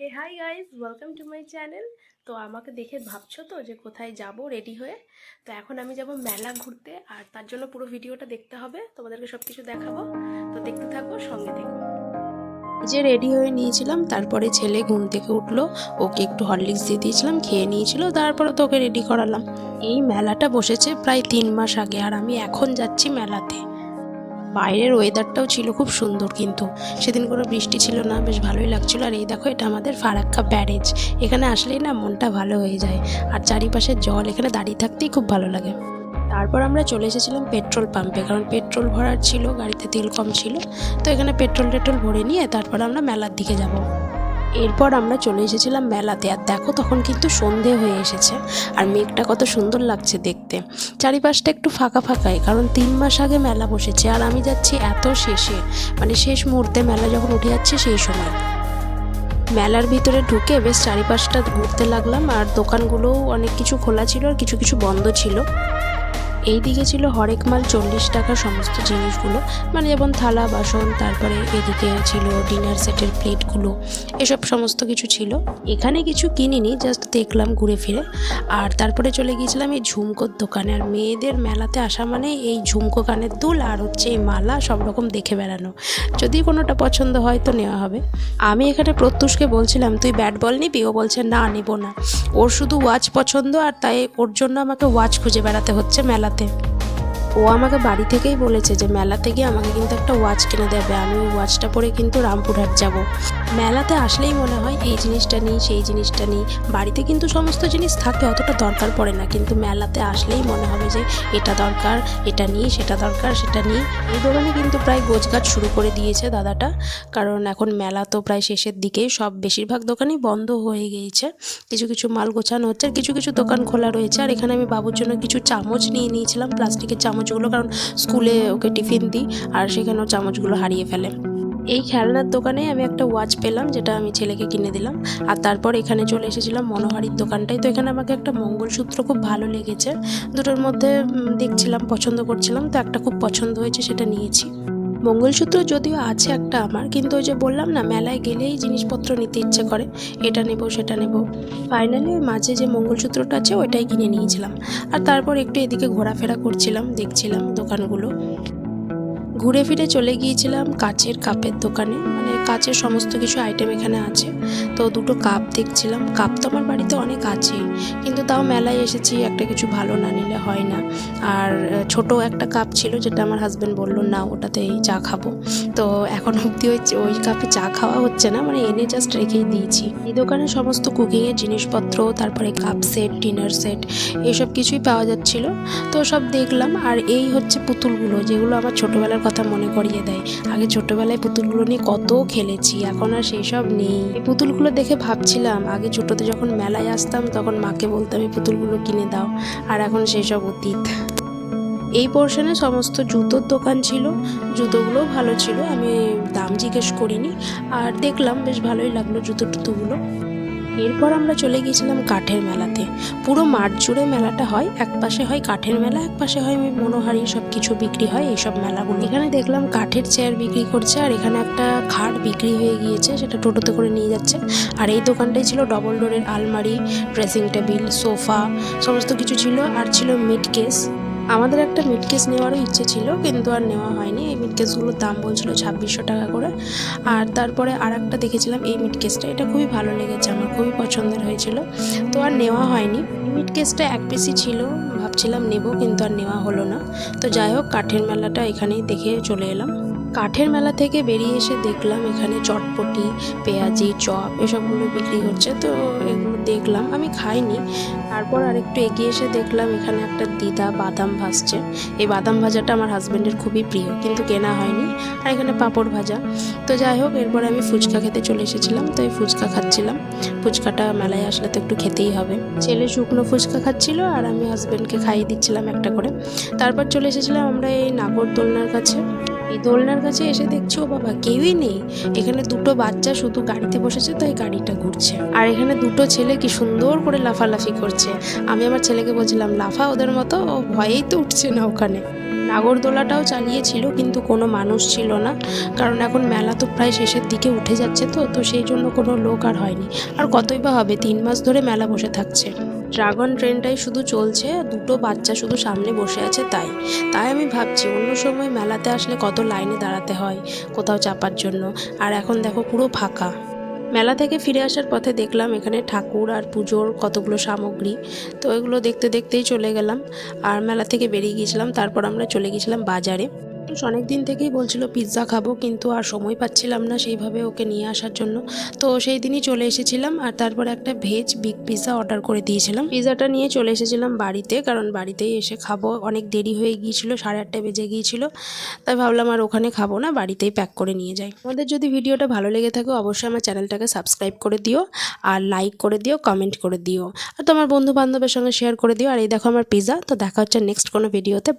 Hey hi guys welcome to my channel তো আমাকে দেখে ভাবছ তো যে কোথায় যাব রেডি হয়ে? তো এখন আমি যাব মেলা ঘুরতে, আর তার জন্য পুরো ভিডিওটা দেখতে হবে। তোমাদেরকে সব কিছু দেখাবো। তো দেখতে থাকো, সঙ্গে দেখো যে রেডি হয়ে নিয়েছিলাম, তারপরে ছেলে ঘুম থেকে উঠল, ওকে একটু হরলিক্স দিয়ে দিয়েছিলাম, খেয়ে নিয়েছিল, তারপরে তো ওকে রেডি করালাম। এই মেলাটা বসেছে প্রায় তিন মাস আগে, আর আমি এখন যাচ্ছি মেলাতে। বাইরের ওয়েদারটাও ছিল খুব সুন্দর কিন্তু। সেদিন কোনো বৃষ্টি ছিল না, বেশ ভালোই লাগছিল। আর এই দেখো, এটা আমাদের ফারাক্কা ব্যারেজ। এখানে আসলেই না মনটা ভালো হয়ে যায়। আর চারিপাশে জল, এখানে দাঁড়িয়ে থাকতেই খুব ভালো লাগে। তারপর আমরা চলে এসেছিলাম পেট্রোল পাম্পে, কারণ পেট্রোল ভরার ছিল, গাড়িতে তেল কম ছিল। তো এখানে পেট্রোল টেট্রোল ভরে নিয়ে তারপর আমরা মেলার দিকে যাব। এরপর আমরা চলে এসেছিলাম মেলাতে, আর দেখো তখন কিন্তু সন্ধে হয়ে এসেছে, আর মেঘটা কত সুন্দর লাগছে দেখতে। চারিপাশটা একটু ফাঁকা ফাঁকাই, কারণ তিন মাস আগে মেলা বসেছে, আর আমি যাচ্ছি এত শেষে মানে শেষ মুহূর্তে মেলা যখন উঠে যাচ্ছে সেই সময়। মেলার ভিতরে ঢুকে বেশ চারিপাশটা ঘুরতে লাগলাম, আর দোকানগুলোও অনেক কিছু খোলা ছিল, আর কিছু কিছু বন্ধ ছিল। এই দিকে ছিল হরেক মাল চল্লিশ টাকা সমস্ত জিনিসগুলো মানে যেমন থালা, বাসন, তারপরে এদিকে ছিল ডিনার সেটের প্লেটগুলো, এসব সমস্ত কিছু ছিল। এখানে কিছু কিনিনি জাস্ট দেখলাম ঘুরে ফিরে। আর তারপরে চলে গিয়েছিলাম এই ঝুমকোর দোকানে। আর মেয়েদের মেলাতে আসা মানে এই ঝুমকো কানের দুল আর হচ্ছে এই মালা সব রকম দেখে বেড়ানো। যদি কোনোটা পছন্দ হয় তো নেওয়া হবে। আমি এখানে প্রত্যুষকে বলছিলাম, তুই ব্যাট বল নিবি? ও বলছে, না, নেব না। ওর শুধু ওয়াচ পছন্দ আর তাই ওর জন্য আমাকে ওয়াচ খুঁজে বেড়াতে হচ্ছে মেলাতে। suerte. ও আমাকে বাড়ি থেকেই বলেছে যে মেলাতে গিয়ে আমাকে কিন্তু একটা ওয়াচ কিনে দেবে। আমি ওই ওয়াচটা পরে কিন্তু রামপুরহাট যাব। মেলাতে আসলেই মনে হয় এই জিনিসটা নিই, সেই জিনিসটা নিই। বাড়িতে কিন্তু সমস্ত জিনিস থাকে, অতটা দরকার পড়ে না। কিন্তু মেলাতে আসলেই মনে হবে যে এটা দরকার, এটা নিই, সেটা দরকার, সেটা নিই। এই দোকানে কিন্তু প্রায় গোছগাছ শুরু করে দিয়েছে দাদাটা। কারণ এখন মেলা তো প্রায় শেষের দিকেই সব বেশিরভাগ দোকানই বন্ধ হয়ে গিয়েছে। কিছু কিছু মাল গোছানো হচ্ছে, আর কিছু কিছু দোকান খোলা রয়েছে। আর এখানে আমি বাবুর জন্য কিছু চামচ নিয়ে নিয়েছিলাম, প্লাস্টিকের চামচগুলো, কারণ স্কুলে ওকে টিফিন দিই আর সেখানেও চামচগুলো হারিয়ে ফেলে। এই খেলনার দোকানে আমি একটা ওয়াচ পেলাম, যেটা আমি ছেলেকে কিনে দিলাম। আর তারপর এখানে চলে এসেছিলাম মনোহারির দোকানটাই তো এখানে আমাকে একটা মঙ্গলসূত্র খুব ভালো লেগেছে। দুটোর মধ্যে দেখছিলাম, পছন্দ করছিলাম। তো একটা খুব পছন্দ হয়েছে, সেটা নিয়েছি। মঙ্গলসূত্র যদিও আছে একটা আমার, কিন্তু ওই যে বললাম না, মেলায় গেলেই জিনিসপত্র নিতে ইচ্ছে করে। এটা নেব, সেটা নেব। ফাইনালি ওই মাঝে যে মঙ্গলসূত্রটা আছে, ওইটাই কিনে নিয়েছিলাম। আর তারপর একটু এদিকে ঘোরাফেরা করছিলাম, দেখছিলাম দোকানগুলো। ঘুরে ফিরে চলে গিয়েছিলাম কাচের কাপের দোকানে। মানে কাচের সমস্ত কিছু আইটেম এখানে আছে। তো দুটো কাপ দেখছিলাম। কাপ তো আমার বাড়িতে অনেক আছেই। কিন্তু তাও মেলায় এসেছি, একটা কিছু ভালো না নিলে হয় না। আর ছোট একটা কাপ ছিল যেটা আমার হাজব্যান্ড বলল না ওটাতেই চা খাব। তো এখন অবধি ওই ওই কাপে চা খাওয়া হচ্ছে না। মানে এনে জাস্ট রেখেই দিয়েছি। এই দোকানে সমস্ত কুকিংয়ের জিনিসপত্র, তারপরে কাপ সেট ডিনার সেট এইসব কিছুই পাওয়া যাচ্ছিল। তো সব দেখলাম, আর এই হচ্ছে পুতুলগুলো, যেগুলো আমার ছোটোবেলার কথা মনে করিয়ে দেয়। আগে ছোটোবেলায় পুতুলগুলো নিয়ে কত খেলেছি, এখন আর সেই সব নেই পুতুলগুলো দেখে ভাবছিলাম, আগে ছোটোতে যখন মেলায় আসতাম, তখন মাকে বলতাম, এই পুতুলগুলো কিনে দাও। আর এখন সেই সব অতীত। এই পোর্শনে সমস্ত জুতোর দোকান ছিল, জুতোগুলোও ভালো ছিল, আমি দাম জিজ্ঞেস করিনি। আর দেখলাম, বেশ ভালোই লাগল জুতো টুতোগুলো। এরপর আমরা চলে গিয়েছিলাম কাঠের মেলাতে। পুরো মাঠ জুড়ে মেলাটা হয়, এক পাশে হয় কাঠের মেলা, এক পাশে হয় মনোহারি সব কিছু বিক্রি হয়, এইসব মেলাগুলো। এখানে দেখলাম কাঠের চেয়ার বিক্রি করছে, আর এখানে একটা খাট বিক্রি হয়ে গিয়েছে, সেটা টোটোতে করে নিয়ে যাচ্ছে। আর এই দোকানটাই ছিল ডবল ডোরের আলমারি ড্রেসিং টেবিল সোফা সমস্ত কিছু ছিল, আর ছিল মিড কেস আমাদের একটা মিটকেস নেওয়ারও ইচ্ছে ছিল, কিন্তু আর নেওয়া হয়নি। এই মিটকেসগুলোর দাম বলছিল ছাব্বিশশো টাকা করে। আর তারপরে আর একটা দেখেছিলাম, এই মিটকেসটা এটা খুবই ভালো লেগেছে, আমার খুবই পছন্দের হয়েছিল। তো আর নেওয়া হয়নি। মিটকেসটা এক পিসি ছিল, ভাবছিলাম নেব, কিন্তু আর নেওয়া হলো না। তো যাই হোক, কাঠের মেলাটা এখানেই দেখে চলে এলাম। কাঠের মেলা থেকে বেরিয়ে এসে দেখলাম এখানে চটপটি, পেঁয়াজি, চপ এসবগুলো বিক্রি হচ্ছে। তো এগুলো দেখলাম, আমি খাইনি। তারপর আরেকটু এগিয়ে এসে দেখলাম এখানে একটা দিদা বাদাম ভাজছে। এই বাদাম ভাজাটা আমার হাজব্যান্ডের খুবই প্রিয়, কিন্তু কেনা হয়নি। আর এখানে পাঁপড় ভাজা। তো যাই হোক, এরপরে আমি ফুচকা খেতে চলে এসেছিলাম, তো এই ফুচকা খাচ্ছিলাম। ফুচকাটা মেলায় আসলে তো একটু খেতেই হবে। ছেলে শুকনো ফুচকা খাচ্ছিল আর আমি হাজব্যান্ডকে খাইয়ে দিচ্ছিলাম একটা করে। তারপর চলে এসেছিলাম আমরা এই নাগরদোলনার কাছে। এই দোলনার কাছে এসে দেখছি ও বাবা, কেউই নেই। এখানে দুটো বাচ্চা শুধু গাড়িতে বসেছে, তাই গাড়িটা ঘুরছে। আর এখানে দুটো ছেলে কি সুন্দর করে লাফালাফি করছে। আমি আমার ছেলেকে বলছিলাম, লাফা ওদের মতো। ও ভয়েই তো উঠছে না ওখানে। নাগরদোলাটাও চালিয়েছিল, কিন্তু কোনো মানুষ ছিল না। কারণ এখন মেলা তো প্রায় শেষের দিকে উঠে যাচ্ছে তো তো সেই জন্য কোনো লোক আর হয়নি। আর কতই বা হবে, তিন মাস ধরে মেলা বসে থাকছে। ড্রাগন ট্রেনটাই শুধু চলছে, দুটো বাচ্চা শুধু সামনে বসে আছে তাই। তাই আমি ভাবছি অন্য সময় মেলাতে আসলে কত লাইনে দাঁড়াতে হয়, কোথাও চাপার জন্য। আর এখন দেখো পুরো ফাঁকা। মেলা থেকে ফিরে আসার পথে দেখলাম এখানে ঠাকুর আর পুজোর কতগুলো সামগ্রী। তো এগুলো দেখতে দেখতেই চলে গেলাম। আর মেলা থেকে বেরিয়ে গিয়েছিলাম, তারপর আমরা চলে গেছিলাম বাজারে। অনেক দিন থেকেই বলছিল, পিৎজা খাব। কিন্তু আর সময় পাচ্ছিলাম না সেইভাবে ওকে নিয়ে আসার জন্য। তো সেই দিনই চলে এসেছিলাম আর তারপর একটা ভেজ বিগ পিৎজা অর্ডার করে দিয়েছিলাম। পিৎজাটা নিয়ে চলে এসেছিলাম বাড়িতে, কারণ বাড়িতেই এসে খাব। অনেক দেরি হয়ে গিয়েছিল, সাড়ে আটটা বেজে গিয়েছিল। তাই ভাবলাম আর ওখানে খাব না, বাড়িতেই প্যাক করে নিয়ে যাই। আমাদের যদি ভিডিওটা ভালো লেগে থাকে, অবশ্যই আমার চ্যানেলটাকে সাবস্ক্রাইব করে দিও আর লাইক করে দিও, কমেন্ট করে দিও। আর তোমার বন্ধু বান্ধবের সঙ্গে শেয়ার করে দিও। আর এই দেখো আমার পিৎজা, তো দেখা হচ্ছে নেক্সট কোনো ভিডিওতে।